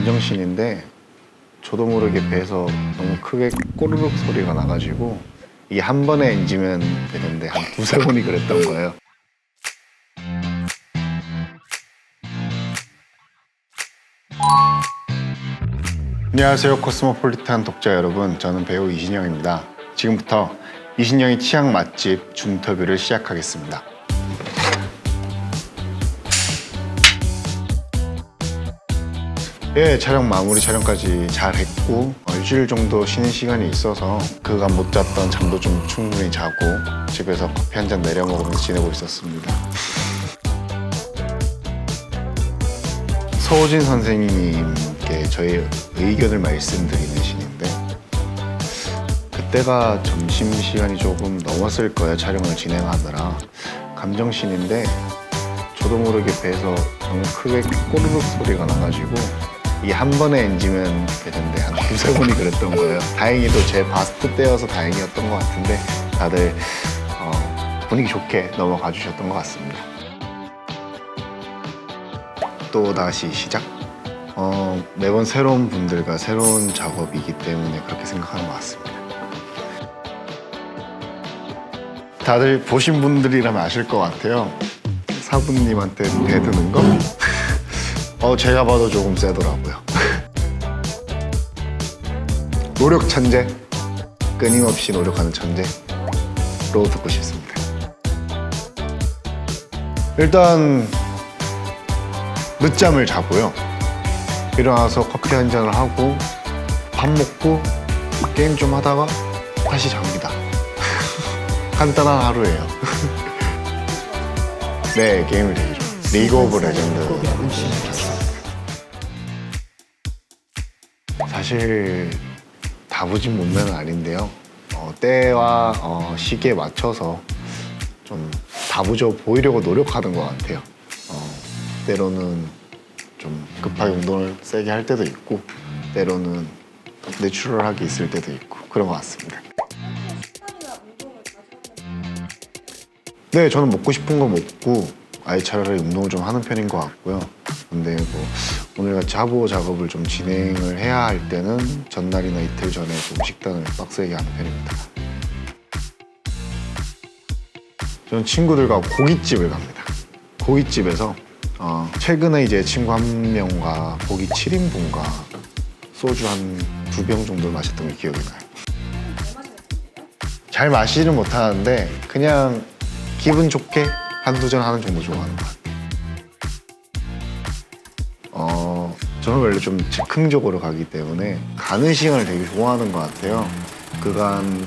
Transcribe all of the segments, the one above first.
감정신인데 저도 모르게 배에서 너무 크게 꼬르륵 소리가 나가지고 이게 한 번에 엔지면 되는데 한 두세 번이 그랬던 거예요. 안녕하세요. 코스모폴리탄 독자 여러분. 저는 배우 이신영입니다. 지금부터 이신영의 취향 맛집 준터뷰를 시작하겠습니다 예 촬영 마무리 촬영까지 잘 했고 어, 일주일 정도 쉬는 시간이 있어서 그간 못 잤던 잠도 좀 충분히 자고 집에서 커피 한 잔 내려 먹으면서 지내고 있었습니다. 서호진 선생님께 저의 의견을 말씀드리는 신인데 그때가 점심 시간이 조금 넘었을 거예요 촬영을 진행하느라. 감정신인데 저도 모르게 배에서 너무 크게 꼬르륵 소리가 나가지고 이게 한 번에 엔지면 되는데 한 두세 번이 그랬던 거예요 다행히도 제 바스트 때여서 다행이었던 것 같은데 다들 어, 분위기 좋게 넘어가 주셨던 것 같습니다 또 다시 시작. 어, 매번 새로운 분들과 새로운 작업이기 때문에 그렇게 생각하는 것 같습니다. 다들 보신 분들이라면 아실 것 같아요. 사부님한테 대드는 거? 어, 제가 봐도 조금 세더라고요. 노력 천재, 끊임없이 노력하는 천재로 듣고 싶습니다. 일단 늦잠을 자고요. 일어나서 커피 한 잔을 하고 밥 먹고 게임 좀 하다가 다시 잡니다. 간단한 하루예요. 네, 게임을 좋아해요. 리그 오브 레전드 사실 다부진 몸매는 아닌데요. 어, 때와 어, 시기에 맞춰서 좀 다부져 보이려고 노력하는 것 같아요. 어, 때로는 좀 급하게 운동을 세게 할 때도 있고 때로는 내추럴하게 있을 때도 있고 그런 것 같습니다. 네, 저는 먹고 싶은 거 먹고 아예 차라리 운동을 좀 하는 편인 것 같고요. 근데 뭐 오늘 같이 하부 작업을 좀 진행을 해야 할 때는 전날이나 이틀 전에 좀 식단을 빡세게 하는 편입니다. 저는 친구들과 고깃집을 갑니다. 고깃집에서 어, 최근에 이제 친구 한 명과 고기 7인분과 소주 한 두 병 정도 마셨던 게 기억이 나요. 잘 마시지는 못하는데 그냥 기분 좋게 한두 잔 하는 정도 좋아하는 것 같아요. 어, 저는 원래 좀 즉흥적으로 가기 때문에 가는 시간을 되게 좋아하는 것 같아요. 그간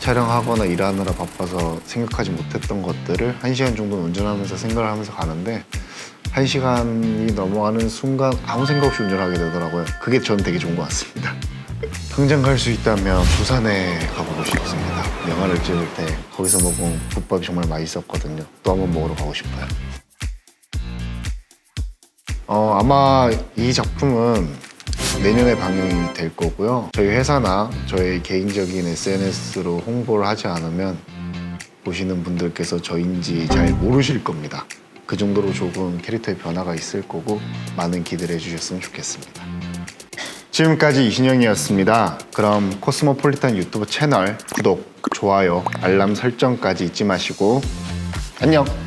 촬영하거나 일하느라 바빠서 생각하지 못했던 것들을 한 시간 정도 운전하면서 생각을 하면서 가는데 한 시간이 넘어가는 순간 아무 생각 없이 운전하게 되더라고요. 그게 저는 되게 좋은 것 같습니다. 당장 갈 수 있다면 부산에 가보고 싶습니다. 영화를 찍을 때 거기서 먹은 국밥이 정말 맛있었거든요. 또 한번 먹으러 가고 싶어요. 어, 아마 이 작품은 내년에 방영이 될 거고요. 저희 회사나 저희 개인적인 SNS로 홍보를 하지 않으면 보시는 분들께서 저인지 잘 모르실 겁니다. 그 정도로 조금 캐릭터의 변화가 있을 거고 많은 기대를 해주셨으면 좋겠습니다. 지금까지 이신영이었습니다. 그럼 코스모폴리탄 유튜브 채널 구독, 좋아요, 알람 설정까지 잊지 마시고 안녕!